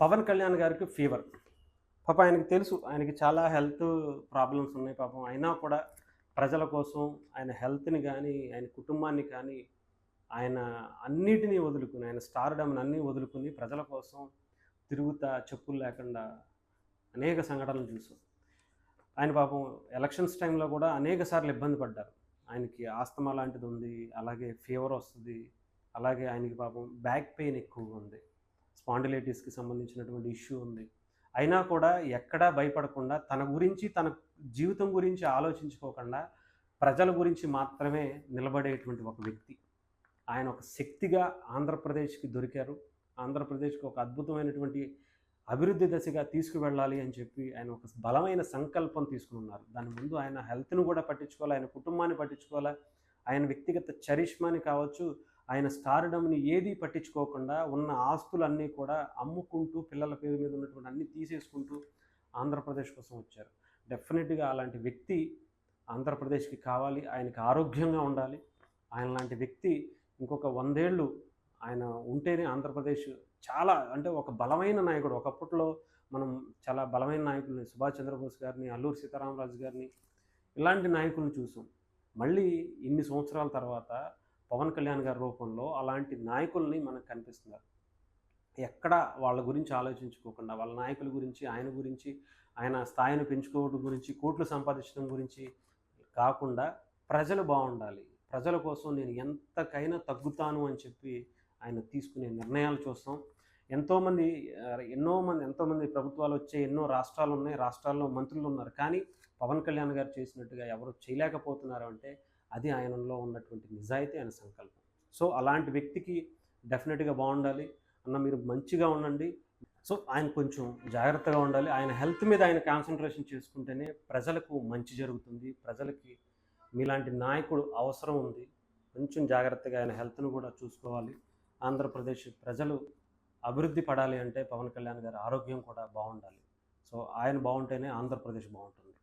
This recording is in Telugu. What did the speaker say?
పవన్ కళ్యాణ్ గారికి ఫీవర్ పాప ఆయనకి తెలుసు ఆయనకి చాలా హెల్త్ ప్రాబ్లమ్స్ ఉన్నాయి పాపం. అయినా కూడా ప్రజల కోసం ఆయన హెల్త్ని కానీ ఆయన కుటుంబాన్ని కానీ ఆయన అన్నిటినీ వదులుకుని ఆయన స్టార్డమ్ని అన్నీ వదులుకుని ప్రజల కోసం తిరుగుతా చెప్పులు లేకుండా అనేక సంఘటనలు చూసాం. ఆయన పాపం ఎలక్షన్స్ టైంలో కూడా అనేక సార్లు ఇబ్బంది పడ్డారు. ఆయనకి ఆస్తమా లాంటిది ఉంది అలాగే ఫీవర్ వస్తుంది అలాగే ఆయనకి పాపం బ్యాక్ పెయిన్ ఎక్కువగా ఉంది. స్పాండిలైటిస్కి సంబంధించినటువంటి ఇష్యూ ఉంది. అయినా కూడా ఎక్కడా భయపడకుండా తన గురించి తన జీవితం గురించి ఆలోచించుకోకుండా ప్రజల గురించి మాత్రమే నిలబడేటువంటి ఒక వ్యక్తి. ఆయన ఒక శక్తిగా ఆంధ్రప్రదేశ్కి దొరికారు. ఆంధ్రప్రదేశ్కి ఒక అద్భుతమైనటువంటి అభివృద్ధి దశగా తీసుకువెళ్ళాలి అని చెప్పి ఆయన ఒక బలమైన సంకల్పం తీసుకుని ఉన్నారు. దాని ముందు ఆయన హెల్త్ను కూడా పట్టించుకోవాలి ఆయన కుటుంబాన్ని పట్టించుకోవాలి ఆయన వ్యక్తిగత చరిష్మాని కావచ్చు ఆయన స్టార్డమ్ని ఏది పట్టించుకోకుండా ఉన్న ఆస్తులన్నీ కూడా అమ్ముకుంటూ పిల్లల పేరు మీద ఉన్నటువంటి అన్ని తీసేసుకుంటూ ఆంధ్రప్రదేశ్ కోసం వచ్చారు. డెఫినెట్గా అలాంటి వ్యక్తి ఆంధ్రప్రదేశ్కి కావాలి ఆయనకి ఆరోగ్యంగా ఉండాలి. ఆయన లాంటి వ్యక్తి ఇంకొక వందేళ్ళు ఆయన ఉంటేనే ఆంధ్రప్రదేశ్ చాలా అంటే ఒక బలమైన నాయకుడు. ఒకప్పట్లో మనం చాలా బలమైన నాయకుల్ని సుభాష్ చంద్రబోస్ గారిని అల్లూరి సీతారామరాజు గారిని ఇలాంటి నాయకులను చూసాం. మళ్ళీ ఇన్ని సంవత్సరాల తర్వాత పవన్ కళ్యాణ్ గారి రూపంలో అలాంటి నాయకుల్ని మనకు కనిపిస్తున్నారు. ఎక్కడ వాళ్ళ గురించి ఆలోచించుకోకుండా వాళ్ళ నాయకుల గురించి ఆయన గురించి ఆయన స్థాయిని పెంచుకోవడం గురించి కోట్లు సంపాదించడం గురించి కాకుండా ప్రజలు బాగుండాలి. ప్రజల కోసం నేను ఎంతకైనా తగ్గుతాను అని చెప్పి ఆయన తీసుకునే నిర్ణయాలు చూస్తాం. ఎంతోమంది ఎన్నో మంది ఎంతోమంది ప్రభుత్వాలు వచ్చే ఎన్నో రాష్ట్రాలు ఉన్నాయి రాష్ట్రాల్లో మంత్రులు ఉన్నారు. కానీ పవన్ కళ్యాణ్ గారు చేసినట్టుగా ఎవరు చేయలేకపోతున్నారు అంటే అది ఆయనలో ఉన్నటువంటి నిజాయితీ ఆయన సంకల్పం. సో అలాంటి వ్యక్తికి డెఫినెట్గా బాగుండాలి అన్న మీరు మంచిగా ఉండండి. సో ఆయన కొంచెం జాగ్రత్తగా ఉండాలి. ఆయన హెల్త్ మీద ఆయన కాన్సన్ట్రేషన్ చేసుకుంటేనే ప్రజలకు మంచి జరుగుతుంది. ప్రజలకి మీలాంటి నాయకుడు అవసరం ఉంది. కొంచెం జాగ్రత్తగా ఆయన హెల్త్ను కూడా చూసుకోవాలి. ఆంధ్రప్రదేశ్ ప్రజలు అభివృద్ధి పడాలి అంటే పవన్ కళ్యాణ్ గారి ఆరోగ్యం కూడా బాగుండాలి. సో ఆయన బాగుంటేనే ఆంధ్రప్రదేశ్ బాగుంటుంది.